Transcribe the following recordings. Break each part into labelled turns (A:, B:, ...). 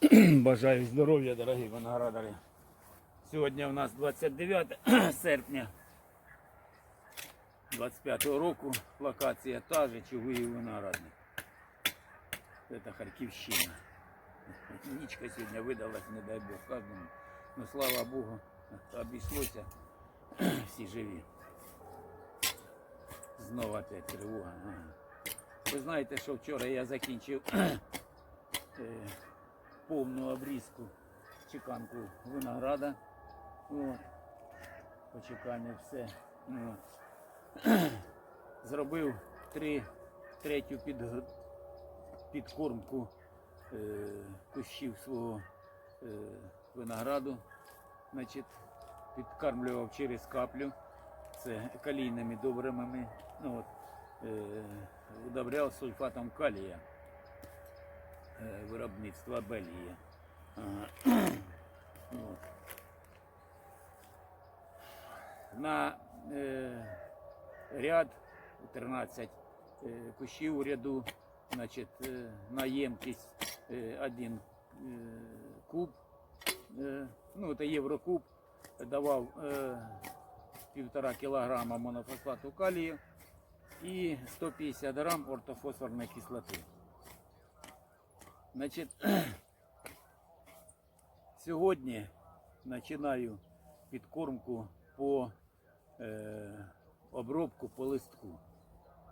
A: Бажаю здоров'я, дорогі виноградарі. Сьогодні у нас 29 серпня 25-го року. Локація та же Чугуїв виноградник. Це Харківщина. Нічка сьогодні видалась, не дай Бог кожному. Ну слава Богу, обійшлося. Всі живі. Знову опять тривога. Ви знаєте, що вчора я закінчив е, повну обрізку чеканку винограда. От. Почекання все. От. Зробив три, третю під, підкормку е, кущів свого е, винограду. Значить, підкармлював через каплю. Це калійними добривами. Ну, от, е, удобряв сульфатом калія виробництва Белія. На е, ряд 13 е, кущів у ряду, значить, е, на ємкість е, один е, куб, е, ну це єврокуб, давав е, півтора кілограма монофосфату калію і 150 грам ортофосфорної кислоти. Значить, сьогодні починаю підкормку по е, обробку по листку.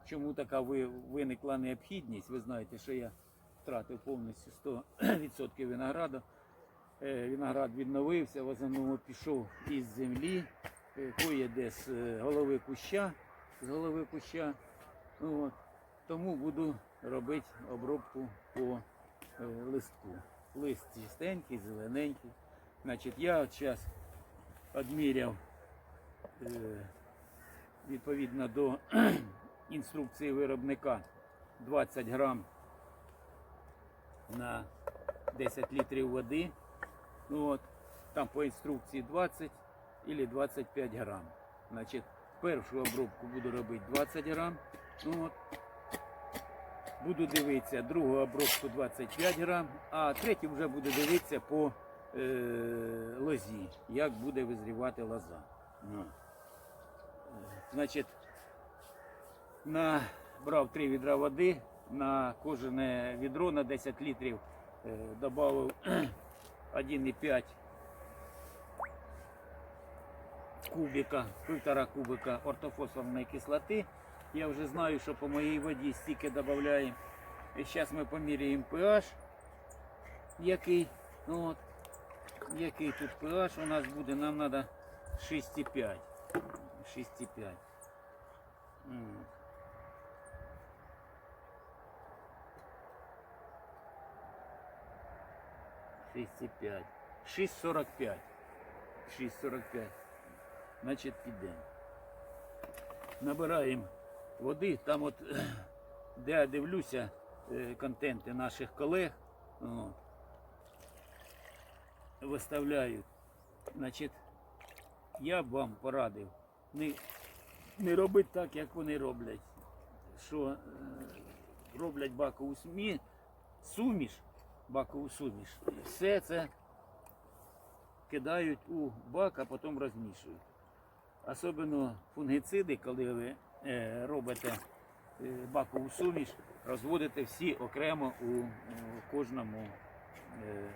A: Чому така ви- виникла необхідність? Ви знаєте, що я втратив повністю 100% винограду. Е, Виноград відновився, в основному пішов із землі, е, кое-де з е, голови куща, з голови куща. Ну, От. Тому буду робити обробку по листку. Лист чистенький, зелененький. Значить, я от зараз відміряв е, відповідно до інструкції виробника 20 грам на 10 літрів води. Ну, от, там по інструкції 20 или 25 грам. Значить, першу обробку буду робити 20 грам. Ну, от, буду дивитися другу обробку 25 грам, а третю вже буду дивитися по е, лозі, як буде визрівати лоза. Ну. Е, Значить, набрав 3 відра води, на кожне відро на 10 літрів е, додав 1,5 кубика, півтора кубика ортофосфорної кислоти. Я вже знаю, що по моїй воді стільки додаємо. І зараз ми поміряємо pH, який, ну от, який тут pH у нас буде, нам треба 6,5. 6,5. М. Шість п'ять. 6,45. 6,45. Значить, підемо. Набираємо води. Там от, де я дивлюся е, контенти наших колег, от, виставляють. Значить, я б вам порадив не, не робити так, як вони роблять. Що е, роблять бакову смі, суміш, бакову суміш. Все це кидають у бак, а потім розмішують. Особливо фунгициди, коли ви робите е, бакову суміш, розводите всі окремо у, кожному е,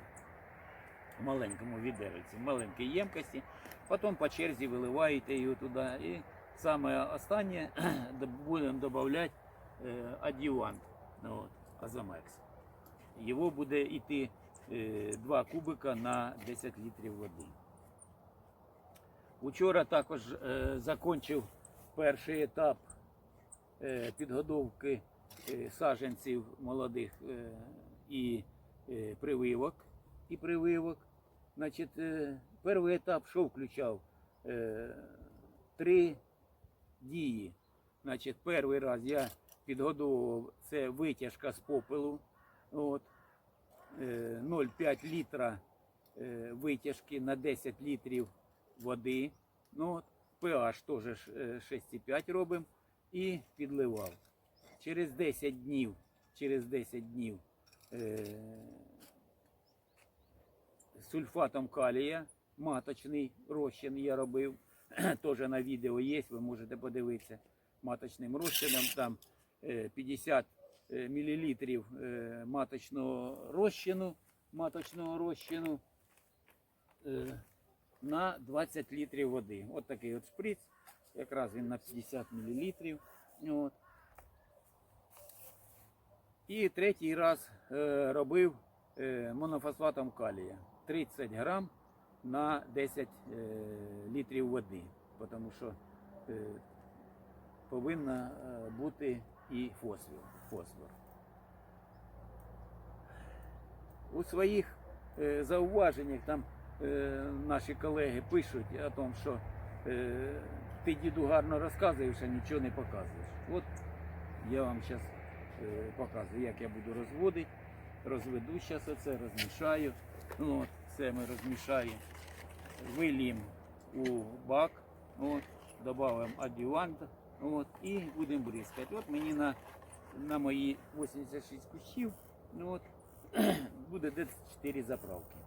A: маленькому відерці, маленькій ємкості. Потім по черзі виливаєте його туди. І саме останнє будемо додавати е, адювант, ну, Азамекс. Його буде йти 2 кубика на 10 літрів води. Учора також е, закінчив перший етап е, підготовки е, саджанців молодих е, і прививок. І прививок. Значить, перший етап що включав? Три дії. Значить, перший раз я підготовував це витяжка з попелу. От, е, 0,5 літра витяжки на 10 літрів води. Ну, от, pH теж е, 6,5 робимо і підливав. Через 10 днів, через 10 днів е, сульфатом калія, маточний розчин я робив. Теж на відео є, ви можете подивитися. Маточним розчином там е, 50 мл маточного розчину, маточного розчину е, на 20 літрів води. От такий от шприц, якраз він на 50 мл. От. І третій раз е, робив е, монофосфатом калія 30 грам на 10 е, літрів води, тому що е, повинна е, бути і фосфор. фосфор. У своїх е, зауваженнях там наші колеги пишуть о том, що е, ти діду гарно розказуєш, а нічого не показуєш. От я вам зараз показую, як я буду розводити. Розведу зараз оце, розмішаю. Ну, от, це ми розмішаємо. Вилім у бак, от, додаємо адювант от, і будемо бризкати. От мені на, на мої 86 кущів ну, от, буде десь 4 заправки.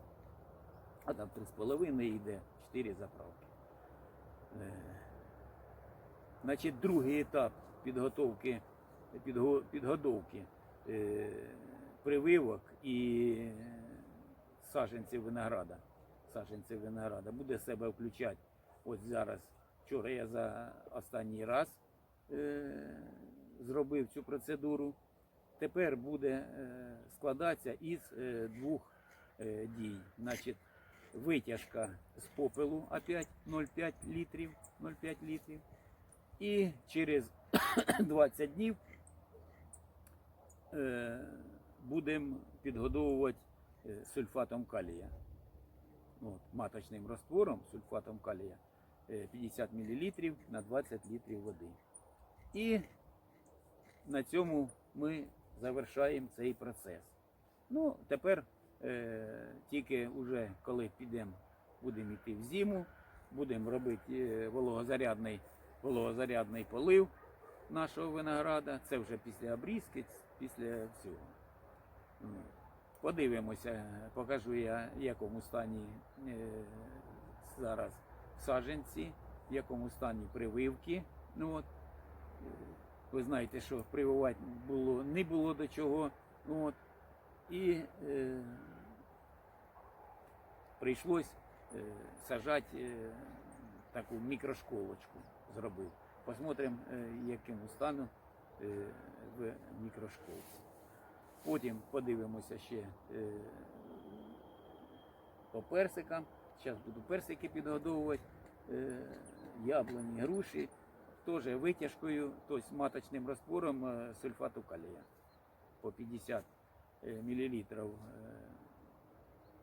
A: А там 3,5 йде 4 заправки. Е, Значить, другий етап підготовки, підго, підготовки е, прививок і саженців винограда. Саженців винограда буде себе включати. Ось зараз, вчора я за останній раз е, зробив цю процедуру. Тепер буде складатися із двох дій. Значить, витяжка з попелу опять 0,5 літрів, 0,5 літрів. І через 20 днів е, будемо підгодовувати е, сульфатом калія. От, маточним раствором сульфатом калія е, 50 мл на 20 літрів води. І на цьому ми завершаємо цей процес. Ну, тепер е, тільки вже коли підемо, будемо йти в зиму, будемо робити е, вологозарядний, вологозарядний полив нашого винограда. Це вже після обрізки, після всього. Ну, Подивимося, покажу я, в якому стані е, зараз саджанці, в якому стані прививки. Ну, от, е, ви знаєте, що прививати було, не було до чого. Ну, от, і е, прийшлось е, сажати е, таку мікрошколочку зробив. Посмотрим, е, яким стану е, в мікрошколці. Потім подивимося ще е, по персикам. Зараз буду персики підгодовувати, е, яблуні, груші, теж витяжкою, тобто маточним раствором е, сульфату калія по 50 мл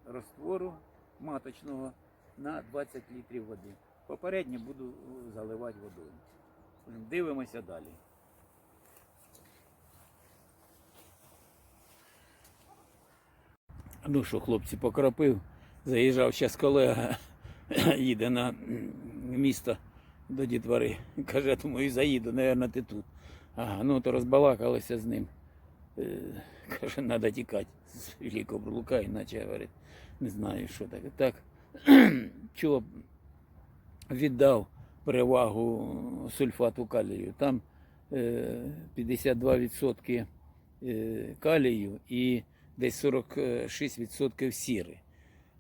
A: раствору маточного на 20 літрів води. Попередньо буду е, заливати водою. Дивимося далі. Ну що, хлопці, покропив. Заїжджав зараз колега, їде на місто до дітвори. Каже, думаю, заїду, напевно, ти тут. Ага, ну то розбалакалися з ним. Е, Каже, треба тікати з Великого Бурлука, іначе говорить, не знаю, що таке. Так, чого віддав перевагу сульфату калію. Там е, 52% е, калію і десь 46% сіри.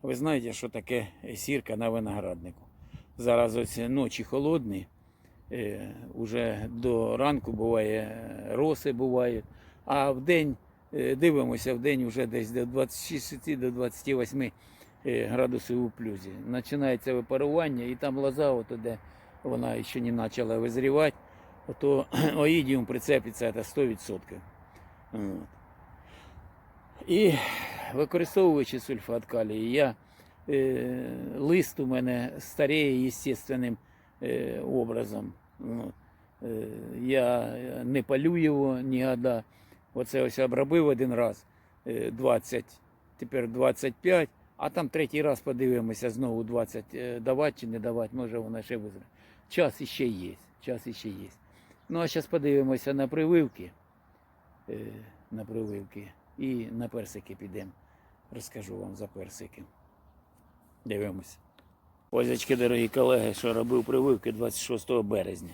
A: Ви знаєте, що таке сірка на винограднику. Зараз ось ночі холодні, е, уже до ранку буває е, роси бувають, а в день е, дивимося, в день вже десь до 26 до 28 е, градусів у плюсі. Починається випарування, і там лоза, от де вона ще не почала визрівати, то оїдіум прицепиться це 100%. От. І використовуючи сульфат калію, я, е, лист у мене старіє естественним е, образом. Е, я не палю його ні года. Оце ось обробив один раз е, 20, тепер 25, а там третій раз подивимося знову 20 е, давати чи не давати, може вона ще визре. Час іще є. Час іще є. Ну а зараз подивимося на прививки. Е, на прививки. І на персики підемо. Розкажу вам за персики. Дивимося. Озячки, дорогі колеги, що робив прививки 26 березня.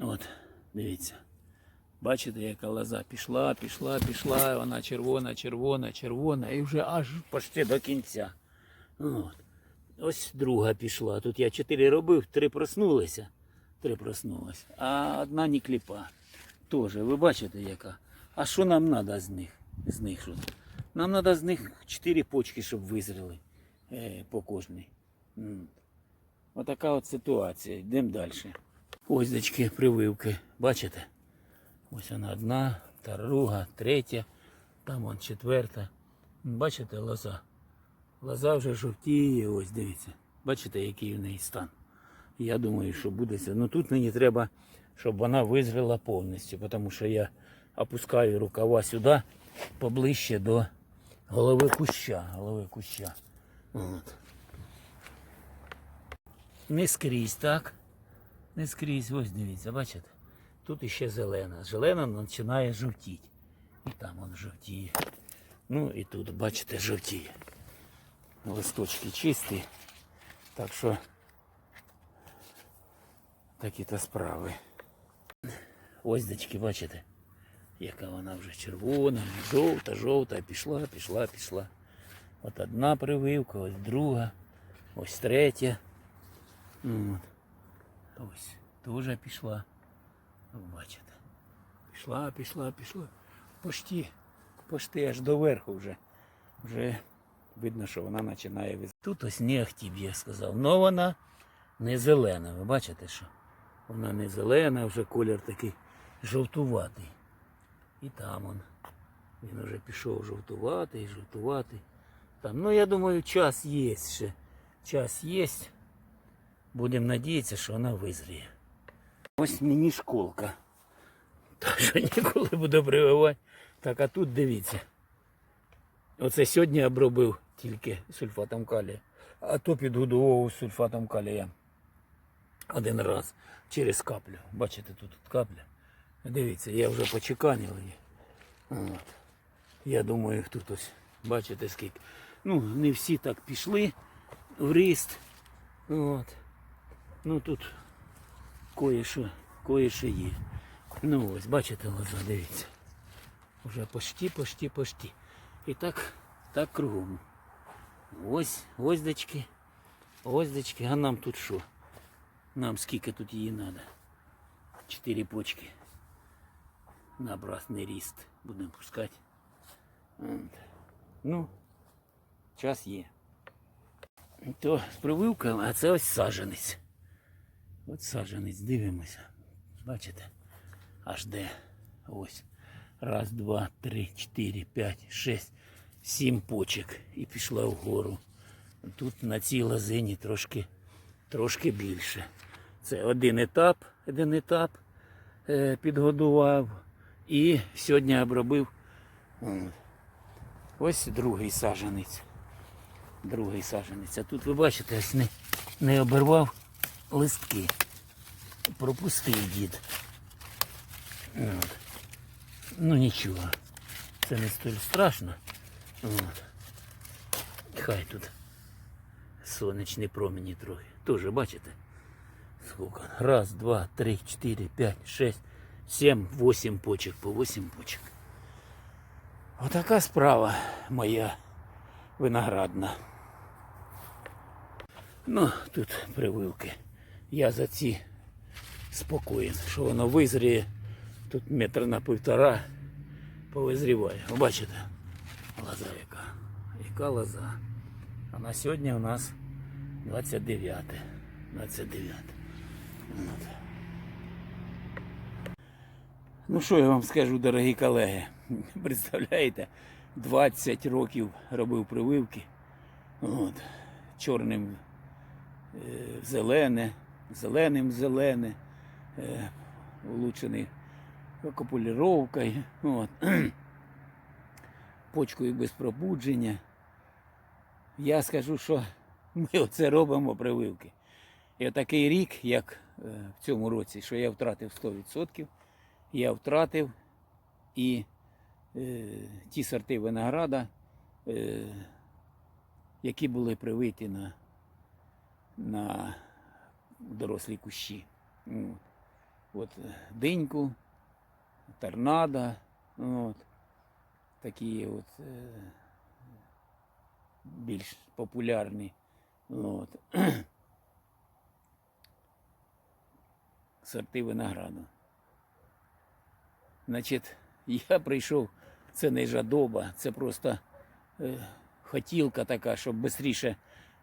A: От, дивіться. Бачите, яка лоза пішла, пішла, пішла, вона червона, червона, червона, і вже аж почти до кінця. От. Ось друга пішла. Тут я чотири робив, три проснулися. Три проснулися. А одна не кліпа. Тоже, ви бачите, яка. А що нам треба з них? З них що? Нам треба з них чотири почки, щоб визріли е, по кожній. Отака от ситуація. Йдемо далі. Ось дочки, прививки. Бачите? Ось вона одна, друга, третя, там вон четверта. Бачите, лоза. Лоза вже жовтіє, ось дивіться. Бачите, який в неї стан. Я думаю, що буде це. Ну тут мені треба, щоб вона визріла повністю, тому що я опускаю рукава сюди, поближче до голови куща. Голови куща. От. Не скрізь, так? Не скрізь, ось дивіться, бачите? Тут іще зелена. Зелена починає жовтіти. І там воно жовтіє. Ну і тут, бачите, жовтіє. Листочки чисті. Так що такі-то справи. Ось дочки, бачите, яка вона вже червона, жовта, жовта, пішла, пішла, пішла. От одна прививка, ось друга, ось третя. Ось теж пішла. Ви Бачите. Пішла, пішла, пішла. Почти, почти аж до верху вже. Вже видно, що вона починає виз... Тут ось не ахтіб, я сказав. Но вона не зелена. Ви бачите, що? Вона не зелена, вже колір такий жовтуватий. І там он. Він вже пішов жовтуватий, жовтуватий. Там, ну я думаю, час є ще. Час є. Будемо надіятися, що вона визріє. Ось мені школка. Та що ніколи буду прививати. Так, а тут дивіться. Оце сьогодні обробив тільки сульфатом калія. А то підгодував сульфатом калія один раз через каплю. Бачите, тут, капля. Дивіться, я вже почеканив її. От. Я думаю, тут ось, бачите скільки. Ну, не всі так пішли в ріст. От. Ну тут кое-що, кое-що є. Ну ось, бачите, лоза, дивіться. Уже почти, почти, почти. І так, так кругом. Ось, ось дочки. Ось дочки. А нам тут що? Нам скільки тут її треба? Чотири почки. На обратний ріст будемо пускати. Ну, час є. То з прививками, а це ось саженець. От саженець, дивимося. Бачите? Аж де. Ось. Раз, два, три, чотири, п'ять, шесть, сім почок. І пішла вгору. Тут на цій лозині трошки, трошки більше. Це один етап, один етап е, підгодував. І сьогодні обробив. Ось другий саженець. Другий саженець. А тут ви бачите, ось не, не обірвав листки. Пропустив дід. От. Ну нічого. Це не столь страшно. От. Хай тут сонячні промені трохи. Тоже бачите? Сколько? Раз, два, три, чотири, п'ять, шесть, сім, вісім почек, по вісім почек. Отака справа моя виноградна. Ну, тут прививки. Я за ці спокоєн, що воно визріє. Тут метр на півтора повизріває. Ви бачите? Лоза яка. Яка лоза. А на сьогодні у нас 29. 29. От. Ну що я вам скажу, дорогі колеги? Представляєте, 20 років робив прививки. От. Чорним е, зелене, зеленим зелене, е, улучшений копуліровкою, от. почкою без пробудження. Я скажу, що ми оце робимо прививки. І отакий рік, як е, в цьому році, що я втратив 100%, я втратив і е, ті сорти винограда е, які були привиті на, на дорослі кущі. От, от е, диньку, торнадо, от, такі от, е, більш популярні. От. Сорти винограду. Значить, я прийшов, це не жадоба, це просто е, хотілка така, щоб швидше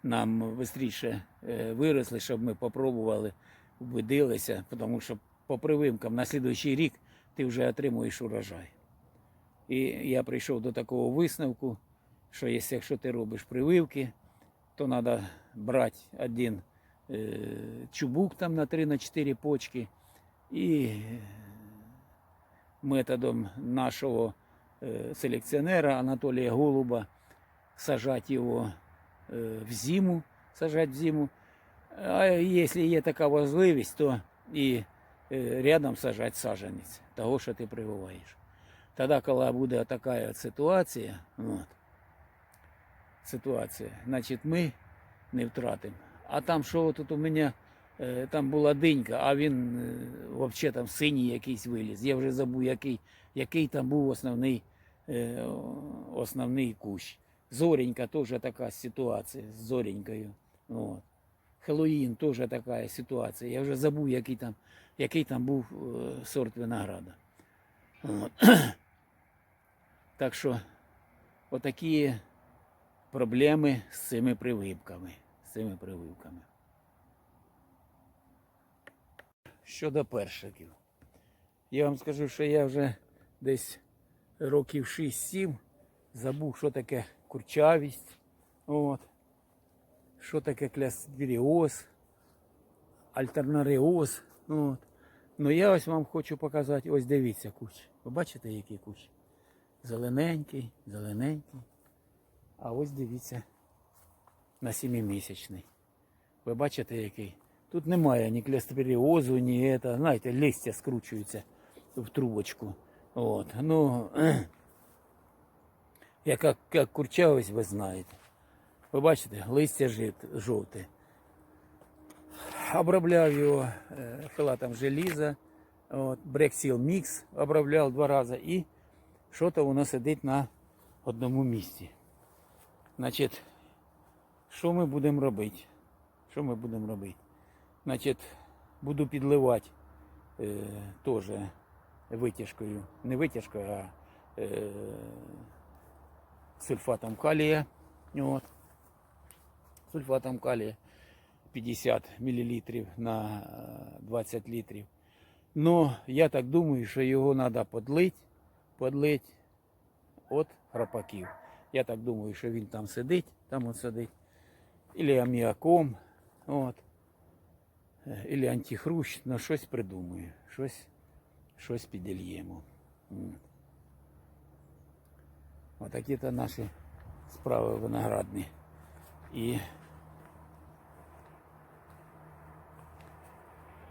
A: нам швидше е, виросли, щоб ми попробували, вбедилися, тому що по прививкам на слідуючий рік ти вже отримуєш урожай. І я прийшов до такого висновку, що якщо ти робиш прививки, то треба брати один е, чубук там на 3-4 почки і е, методом нашого селекціонера Анатолія Голуба сажати його в зиму, сажати в зиму. А якщо є така можливість, то і е, рядом сажати саджанець того, що ти прививаєш. Тоді, коли буде така ситуація, от, ситуація, значить ми не втратимо. А там що тут у мене е, там була динька, а він взагалі там синій якийсь виліз. Я вже забув, який, який там був основний, основний кущ. Зоренька теж така ситуація з зоренькою. От. Хеллоїн теж така ситуація. Я вже забув, який там, який там був е, сорт винограда. От. Так що отакі проблеми з цими прививками. З цими прививками. Щодо першиків. Я вам скажу, що я вже десь років 6-7 забув, що таке курчавість. От. Що таке клястріоз, альтернаріоз. От. Ну я ось вам хочу показати, ось дивіться куч. Ви бачите, який куч? Зелененький, зелененький. А ось дивіться на сімімісячний. Ви бачите, який? Тут немає ні клястріозу, ні це, знаєте, листя скручуються в трубочку. От. Ну, яка, як курчавість, ви знаєте. Ви бачите, листя жовте. Обробляв його е, філатом желіза, Брексіл Мікс обробляв два рази і що-то воно сидить на одному місці. Значить, що ми будемо робити? Що ми будемо робити? Значить, буду підливати е, теж витяжкою, не витяжкою, а е, сульфатом калія. От. Сульфатом калія 50 мл на е, 20 літрів. Ну, я так думаю, що його треба подлити, подлить от храпаків. Я так думаю, що він там сидить, там от сидить. Ілі аміаком, от. Е, Ілі антихрущ, ну щось придумаю, щось, щось підільємо. Отакі то наші справи виноградні. І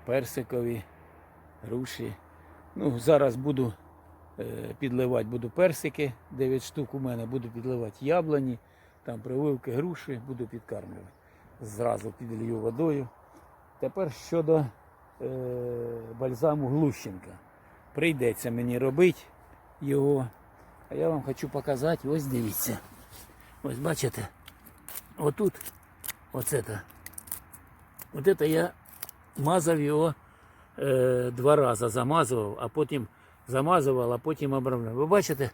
A: персикові, груші. Ну, зараз буду е, підливати буду персики, 9 штук у мене, буду підливати яблуні, там прививки груші, буду підкармлювати. Зразу підлью водою. Тепер щодо е, бальзаму Глущенка. Прийдеться мені робити його. Я вам хочу показати, ось дивіться. Ось бачите, отут, оце то. От це я мазав його е, два рази замазував, а потім замазував, а потім обробляв. Ви бачите,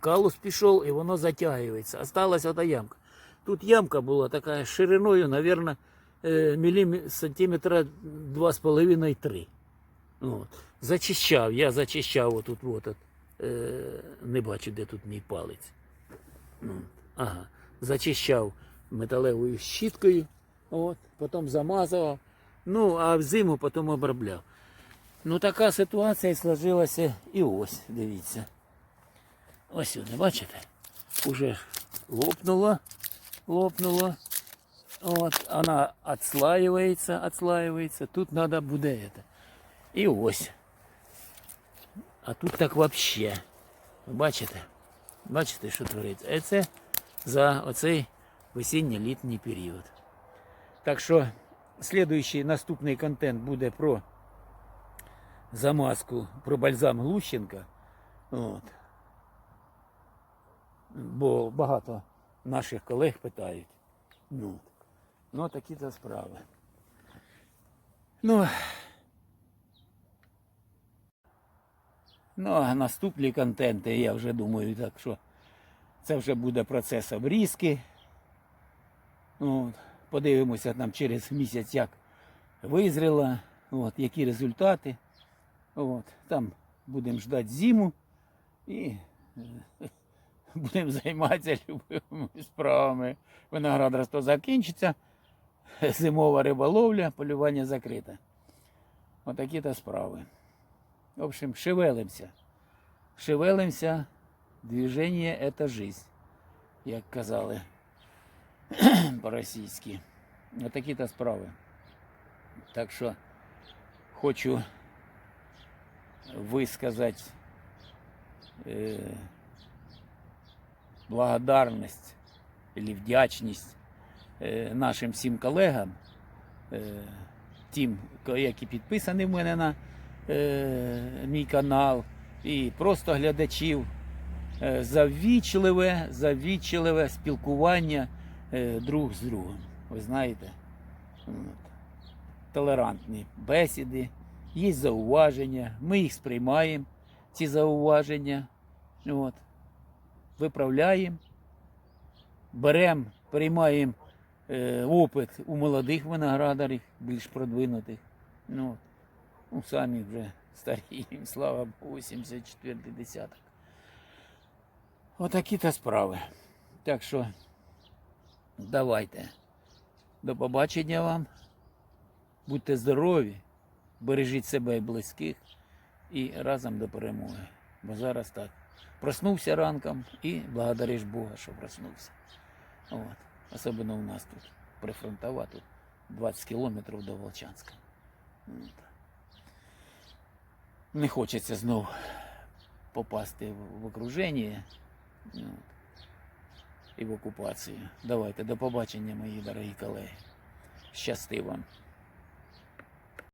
A: калус пішов і воно затягується. Осталась ота ямка. Тут ямка була така шириною, мабуть, мілім... сантиметра 2,5-3. От. Зачищав, я зачищав отут, от, от, е, не бачу, де тут мій палець. Ну, ага. Зачищав металевою щіткою, от, потім замазував. Ну, а взиму потім обробляв. Ну, така ситуація і сложилася і ось, дивіться. Ось сюди, бачите? Уже лопнуло, лопнуло. От, вона отслаивается, отслаивается. Тут надо буде это. І ось. А тут так вообще. Бачите? Бачите, що твориться? А це за оцей весінньо-літній період. Так що слідуючий наступний контент буде про замазку, про бальзам Глущенка. От. Бо багато наших колег питають. Ну, ну такі то справи. Ну, ну, а наступні контенти, я вже думаю, так що це вже буде процес обрізки. От. Подивимося там через місяць, як визріла, от, які результати. От. Там будемо ждати зиму і е, будемо займатися любими справами. Виноградарство закінчиться, зимова риболовля, полювання закрите. Отакі то справи. В общем, шевелимося. Шевелимося, движення – це жизнь, як казали по-російськи. Отакі то справи. Так що хочу висказати е, благодарність или вдячність е, нашим всім колегам, е, тим, які підписані в мене на е, мій канал, і просто глядачів. Е, заввічливе, заввічливе спілкування е, друг з другом. Ви знаєте, толерантні бесіди, є зауваження, ми їх сприймаємо, ці зауваження, от. виправляємо, беремо, приймаємо е, опит у молодих виноградарів, більш продвинутих. Ну. Ну, самі вже старі, їм, слава Богу, 74 десяток. Отакі то справи. Так що давайте. До побачення вам. Будьте здорові, бережіть себе і близьких і разом до перемоги. Бо зараз так. Проснувся ранком і благодариш Бога, що проснувся. От. Особливо у нас тут прифронтова, тут 20 кілометрів до Волчанська. От. Не хочеться знов попасти в окруження і в окупацію. Давайте, до побачення, мої дорогі колеги. Щасти вам.